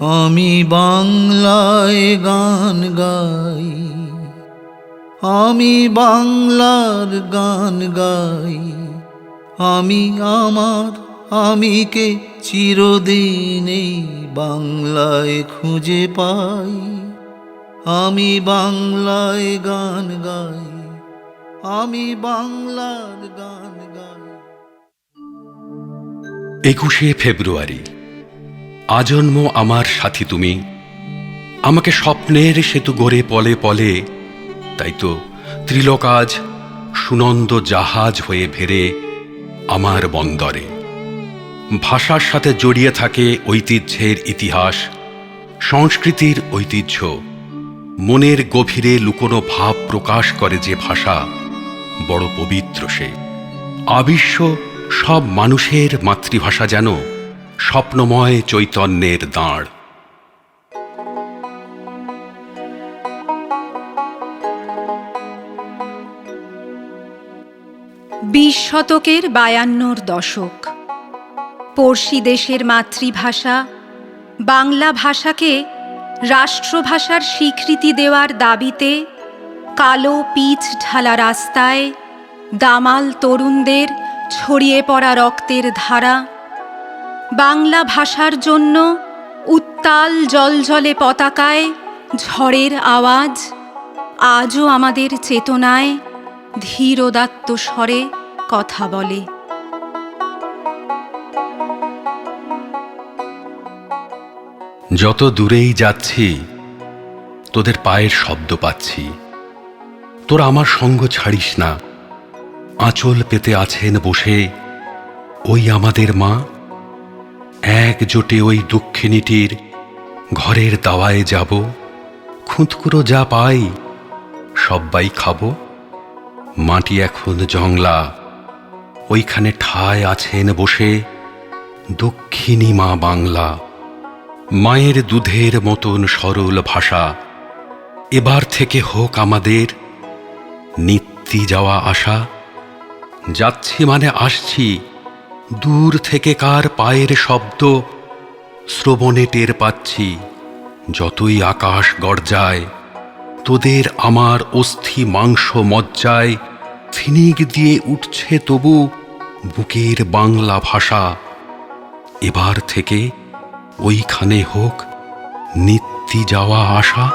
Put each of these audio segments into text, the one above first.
আমি বাংলায় গান গাই। আমি বাংলার গান গাই। আমি আমার আমিকে চিরদিনেই বাংলায় খুঁজে পাই। আমি বাংলায় গান গাই। আমি বাংলার গান গাই। একুশে ফেব্রুয়ারি আজন্ম আমার সাথী তুমি। আমাকে স্বপ্নের সেতু গড়ে পলে পলে, তাই তো ত্রিলোক আজ সুনন্দ জাহাজ হয়ে ভেরে আমার বন্দরে। ভাষার সাথে জড়িয়ে থাকে ঐতিহ্যের ইতিহাস, সংস্কৃতির ঐতিহ্য। মনের গভীরে লুকোনো ভাব প্রকাশ করে যে ভাষা, বড় পবিত্র সে। আবিশ্ব সব মানুষের মাতৃভাষা যেন স্বপ্নময় চৈতন্যের দাঁড়। বিশ শতকের বায়ান্নর দশক। পড়শি দেশের মাতৃভাষা, বাংলা ভাষাকে রাষ্ট্রভাষার স্বীকৃতি দেওয়ার দাবিতে কালো পিচ ঢালা রাস্তায় দামাল তরুণদের ছড়িয়ে পড়া রক্তের ধারা বাংলা ভাষার জন্য উত্তাল জলজলে পতাকায় ঝড়ের আওয়াজ, আজও আমাদের চেতনায় ধীরোদাত্ত স্বরে কথা বলে। যত দূরেই যাচ্ছি, তোদের পায়ের শব্দ পাচ্ছি। তোরা আমার সঙ্গ ছাড়িস না। আঁচল পেতে আছেন বসে, ওই আমাদের মা। একজোটে ওই দুঃখিনীটির ঘরের দাওয়ায় যাব খুঁতকুরো যা পাই সব্বাই খাব। মাটি এখন জংলা, ওইখানে ঠায় আছেন বসে দক্ষিণী মা বাংলা। মায়ের দুধের মতন সরল ভাষা, এবার থেকে হোক আমাদের নিত্যি যাওয়া আশা। যাচ্ছি মানে আসছি দূর থেকে কার পায়ের শব্দ? শ্রবণে টের পাচ্ছি, যতই আকাশ গর্জায়, তোদের আমার অস্থি মাংস মজ্জায়, ফিনিক দিয়ে উঠছে তবু বুকের বাংলা ভাষা। এবার থেকে ওইখানে হোক নিত্যি যাওয়া আসা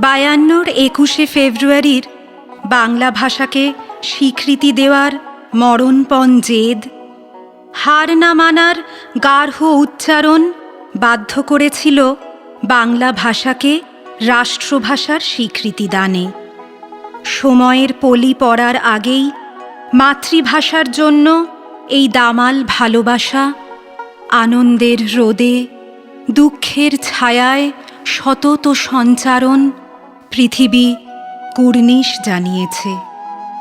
বায়ান্নর একুশে ফেব্রুয়ারির বাংলা ভাষাকে স্বীকৃতি দেওয়ার মরণপণ জেদ। হার না মানার গার্হ উচ্চারণ বাধ্য করেছিল বাংলা ভাষাকে রাষ্ট্রভাষার স্বীকৃতি দানে। সময়ের পলি পড়ার আগেই মাতৃভাষার জন্য এই দামাল ভালোবাসা আনন্দের রোদে, দুঃখের ছায়ায় সতত সঞ্চারণ পৃথিবী কুর্নিশ জানিয়েছে।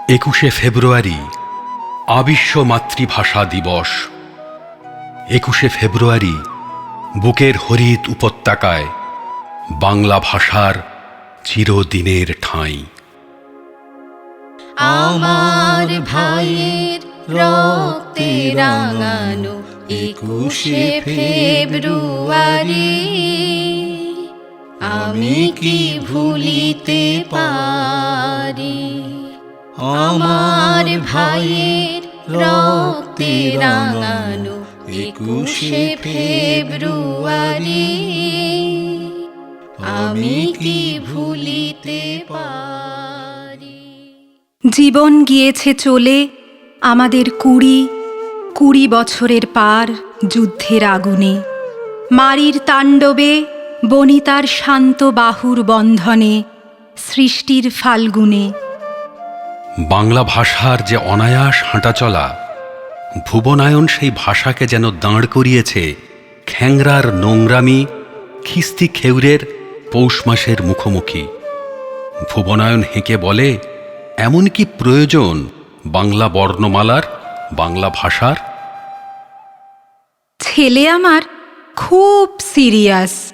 একুশে ফেব্রুয়ারি আবিশ্ব মাতৃভাষা দিবস। একুশে ফেব্রুয়ারি বুকের হরিত উপত্যকায় বাংলা ভাষার চিরদিনের ঠাঁই। আমার ভাইয়ের রক্তে রাঙানো একুশে ফেব্রুয়ারি। আমি কি ভুলিতে পারি? আমার ভাইয়ের রক্তে রাঙানো একুশে ফেব্রুয়ারি। আমি কি ভুলিতে পারি? জীবন গিয়েছে চলে আমাদের কুড়ি কুড়ি বছরের পার যুদ্ধের আগুনে। মারির তাণ্ডবে বনিতার শান্ত বাহুর বন্ধনে সৃষ্টির ফাল্গুনে। বাংলা ভাষার যে অনায়াস হাঁটাচলা ভুবনায়ন সেই ভাষাকে যেন দাঁড় করিয়েছে খ্যাংরার নোংরামি খিস্তি খেউরের পৌষ মাসের মুখোমুখি। ভুবনায়ন হেঁকে বলে এমন কি প্রয়োজন বাংলা বর্ণমালার বাংলা ভাষার? ছেলে আমার খুব সিরিয়াস।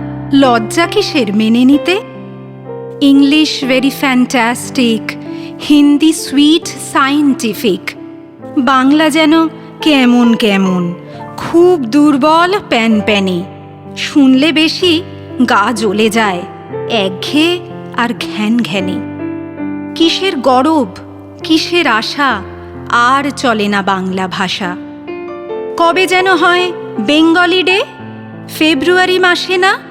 লজ্জা কিসের মেনে নিতে? English very fantastic Hindi sweet scientific Bangla যেন কেমন কেমন, খুব দুর্বল প্যান প্যানে। শুনলে বেশি গা জ্বলে যায় একঘেয়ে আর ঘ্যান ঘ্যানে। কিসের গরব, কিসের আশা, আর চলে না বাংলা ভাষা। কবে যেন হয় বেঙ্গলি ডে? ফেব্রুয়ারি মাসে না?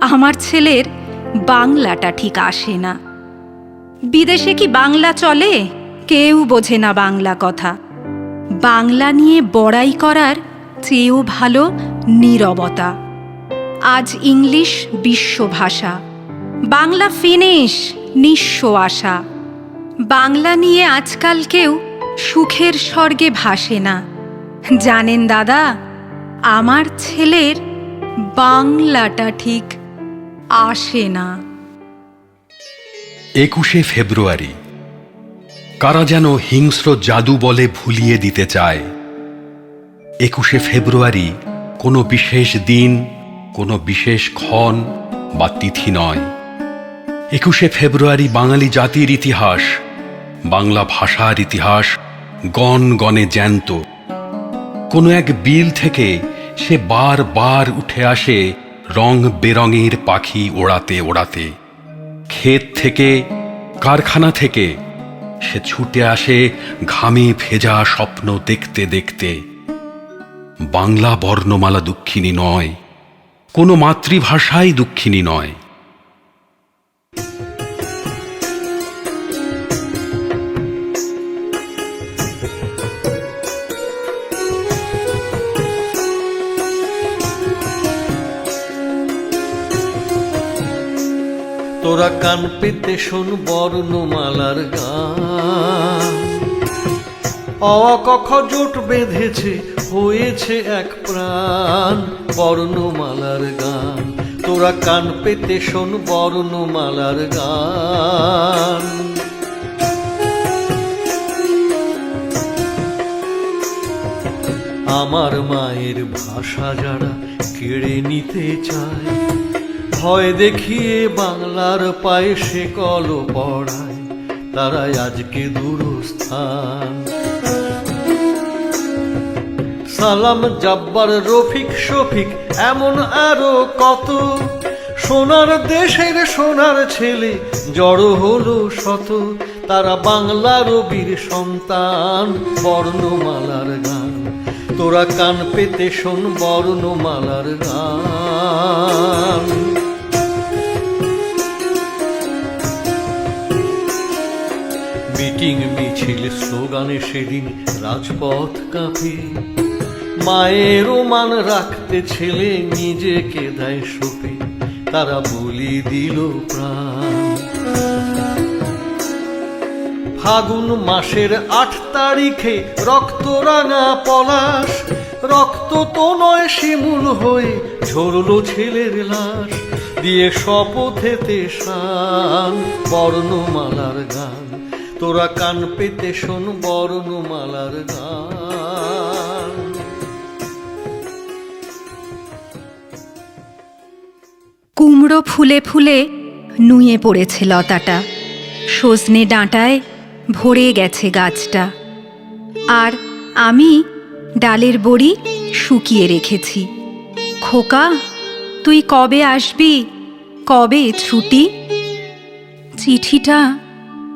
আমার ছেলের বাংলাটা ঠিক আসে না। বিদেশে কি বাংলা চলে? কেউ বোঝে না বাংলা কথা। বাংলা নিয়ে বড়াই করার চেয়েও ভালো নীরবতা। আজ ইংলিশ বিশ্বভাষা বাংলা ফিনিশ, নিঃস্ব আশা। বাংলা নিয়ে আজকাল কেউ সুখের স্বর্গে ভাসে না। জানেন দাদা, আমার ছেলের বাংলাটা ঠিক আসে না। একুশে ফেব্রুয়ারি, কারা যেন হিংস্র জাদু বলে ভুলিয়ে দিতে চায়। একুশে ফেব্রুয়ারি কোনো বিশেষ দিন, কোনো বিশেষ ক্ষণ বা তিথি নয়। একুশে ফেব্রুয়ারি বাঙালি জাতির ইতিহাস, বাংলা ভাষার ইতিহাস গণ গণে জ্যান্ত। কোনো এক বিল থেকে সে বার বার উঠে আসে রং বেরঙের পাখি ওড়াতে ওড়াতে, ক্ষেত থেকে, কারখানা থেকে সে ছুটে আসে ঘামে ভেজা স্বপ্ন দেখতে দেখতে। বাংলা বর্ণমালা দুঃখিনী নয়, কোনো মাতৃভাষাই দুঃখিনী নয়। তোরা কান পেতে শোন বর্ণমালার গান। অ কখ জোট বেঁধেছে, হয়েছে এক প্রাণ বর্ণমালার গান। তোরা কান পেতে শোন বর্ণমালার গান। আমার মায়ের ভাষা যারা কেড়ে নিতে চায় ভয় দেখিয়ে বাংলার পায়ে সে কল পড়ায়, তারাই আজকে দূরস্থান। সালাম জাব্বার রফিক শফিক, এমন আরও কত? সোনার দেশের সোনার ছেলে, জড় হলো শত। তারা বাংলার বীর সন্তান, বর্ণমালার গান। তোরা কান পেতে শোন, বর্ণমালার গান। মিছিল স্লোগানে সেদিন রাজপথ কাঁপে। মায়ের মান রাখতে ছেলে নিজেকে দেয় সপে। তারা বলি দিল প্রাণ। ফাগুন মাসের আট তারিখে রক্তরাঙা পলাশ। রক্ত তো নয় শিমুল হয়ে ঝরলো ছেলের লাশ। দিয়ে শপথেতে শান, বর্ণমালার গান। তোরা কান পেতে শোন বর্ণমালার গান। কুমড়ো ফুলে ফুলে নুয়ে পড়েছে লতাটা। সজনে ডাঁটায় ভরে গেছে গাছটা। আর আমি ডালের বড়ি শুকিয়ে রেখেছি। খোকা, তুই কবে আসবি? কবে ছুটি? চিঠিটা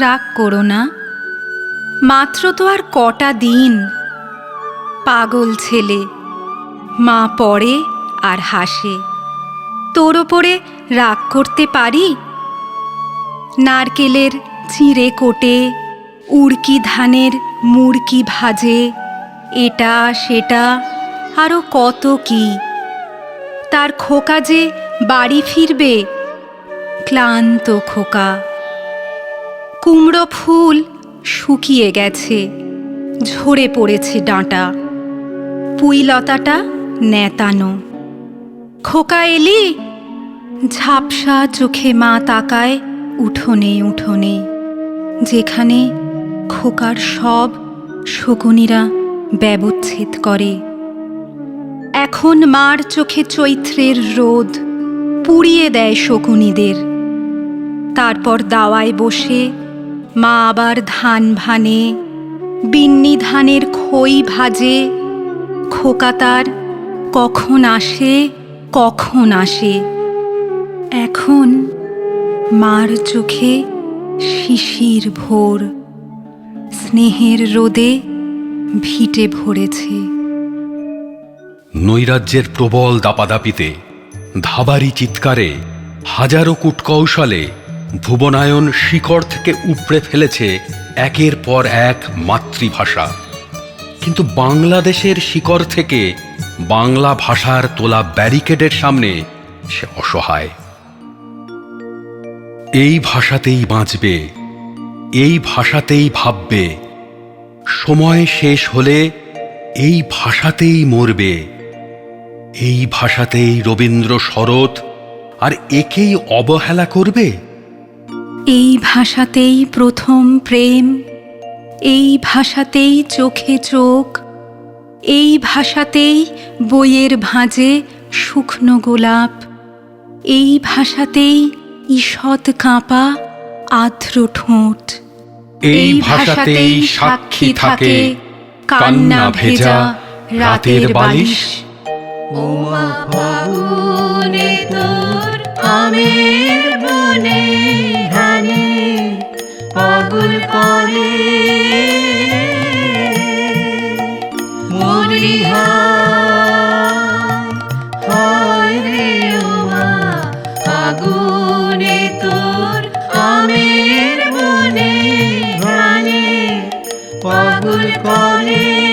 রাগ করো না। মাত্র তো আর কটা দিন। পাগল ছেলে। মা পড়ে আর হাসে। তোর ওপরে রাগ করতে পারি? নারকেলের চিঁড়ে কোটে, উড়কি ধানের মুড়কি ভাজে, এটা, সেটা আরও কত কি? তার খোকা যে বাড়ি ফিরবে, ক্লান্ত খোকা। কুমড়ো ফুল শুকিয়ে গেছে, ঝরে পড়েছে ডাঁটা, পুইলতাটা নেতানো। খোকা এলি, ঝাপসা চোখে মা তাকায় উঠোনে উঠোনে, যেখানে খোকার সব শকুনিরা ব্যবচ্ছেদ করে। এখন মার চোখে চৈত্রের রোদ পুড়িয়ে দেয় শকুনিদের। তারপর দাওয়ায় বসে মা আবার ধান ভানে, বিন্নি ধানের খই ভাজে, খোকা তার কখন আসে কখন আসে। এখন মার চোখে শিশির ভোর, স্নেহের রোদে ভিটে ভরেছে। নৈরাজ্যের প্রবল দাপাদাপিতে ধাবারি চিৎকারে হাজারো কূটকৌশলে ভুবনায়ন শিকড় থেকে উপড়ে ফেলেছে একের পর এক মাতৃভাষা। কিন্তু বাংলাদেশের শিকড় থেকে বাংলা ভাষার তোলা ব্যারিকেডের সামনে সে অসহায়। এই ভাষাতেই বাঁচবে, এই ভাষাতেই ভাববে, সময় শেষ হলে এই ভাষাতেই মরবে, এই ভাষাতেই রবীন্দ্র শরৎ আর একেই অবহেলা করবে? এই ভাষাতেই প্রথম প্রেম এই ভাষাতেই চোখে চোখ এই ভাষাতেই বইয়ের ভাঁজে শুকনো গোলাপ এই ভাষাতেই ঈষৎ কাঁপা আর্দ্র ঠোঁট এই ভাষাতেই সাক্ষী থাকে কান্না ভেজা রাতের বালিশ। ওমা ফাগুনে তোর আমের বনে ধানে পাগল করে। মরিহা হায় রে ওমা ফাগুনে তোর আমের বনে ধানে পাগল করে।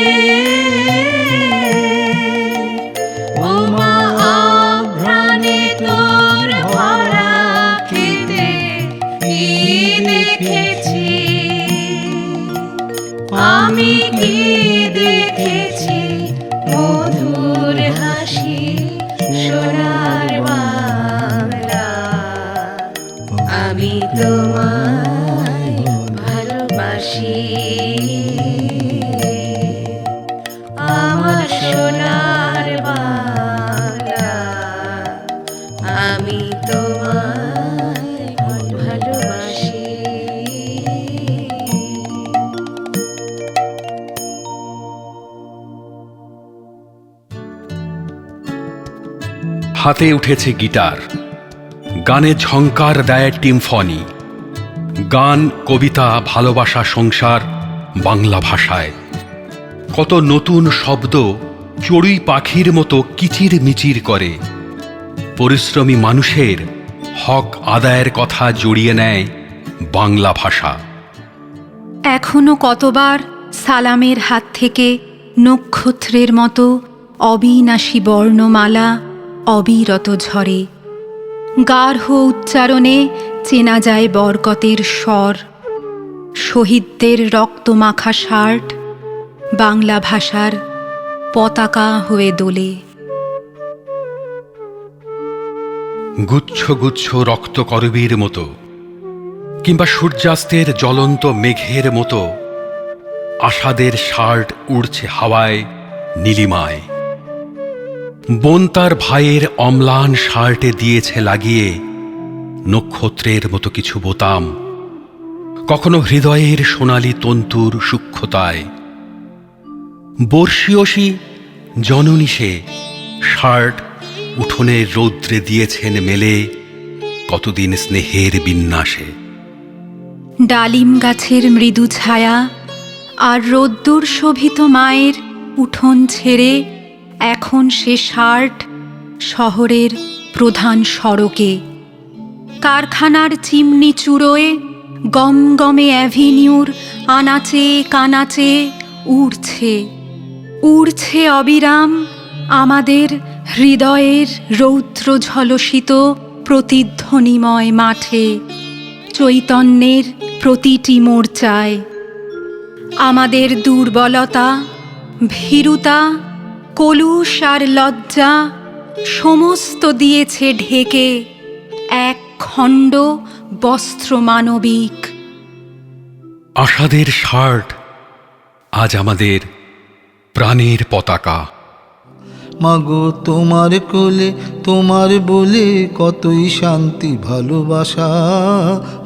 হাতে উঠেছে গিটার। গানে ঝংকার দেয় টিমফনি। গান, কবিতা, ভালোবাসা, সংসার, বাংলা ভাষায়। কত নতুন শব্দ চড়ুই পাখির মতো কিচির মিচির করে। পরিশ্রমী মানুষের হক আদায়ের কথা জড়িয়ে নেয় বাংলা ভাষা। এখনও কতবার সালামের হাত থেকে নক্ষত্রের মতো অবিনাশী বর্ণমালা অবিরত ঝরে গার্হ উচ্চারণে চেনা যায় বরকতের স্বর। শহীদদের রক্তমাখা শার্ট বাংলা ভাষার পতাকা হয়ে দোলে। গুচ্ছ গুচ্ছ রক্তকরবীর মতো, কিংবা সূর্যাস্তের জ্বলন্ত মেঘের মতো আশাদের শার্ট উড়ছে হাওয়ায় নীলিমায়। বোন তার ভাইয়ের অম্লান শার্টে দিয়েছে লাগিয়ে নক্ষত্রের মতো কিছু বোতাম। কখনো হৃদয়ের সোনালি তন্তুর সূক্ষ্মতায়। বর্ষীয়সী জননী সে শার্ট উঠোনের রৌদ্রে দিয়েছেন মেলে কতদিন স্নেহের বিন্যাসে। ডালিম গাছের মৃদু ছায়া আর রোদ্দুর শোভিত মায়ের উঠোন ছেড়ে এখন সে শার্ট শহরের প্রধান সড়কে। কারখানার চিমনি চুড়োয় গমগমে অ্যাভিনিউর আনাচে কানাচে উড়ছে। উড়ছে অবিরাম আমাদের হৃদয়ের রৌদ্র ঝলসিত প্রতিধ্বনিময় মাঠে। চৈতন্যের প্রতিটি মোর্চায়। আমাদের দুর্বলতা, ভীরুতা কলুষ আর লজ্জা সমস্ত দিয়েছে ঢেকে এক খণ্ড বস্ত্র মানবিক। আশাদের শার্ট আজ আমাদের প্রাণের পতাকা। মাগো তোমার কোলে তোমার বলে কতই শান্তি ভালোবাসা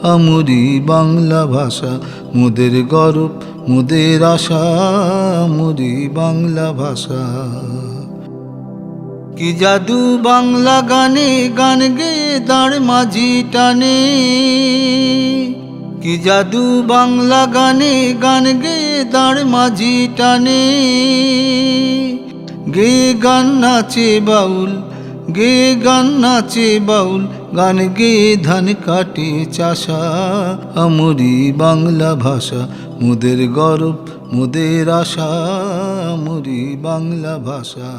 আমরি বাংলা ভাষা মোদের গরব মোদের আশা আমরি বাংলা ভাষা। কি জাদু বাংলা গানে, গান গে দাঁড় মাঝি টানে। কি জাদু বাংলা গানে, গান গে দাঁড় মাঝি টানে। গে গান নাচে বাউল গে গান নাচে বাউল, গান গে ধান কাটে চাষা। আমরি বাংলা ভাষা, মুদের গর্ব, মুদের আশা। আমরি বাংলা ভাষা।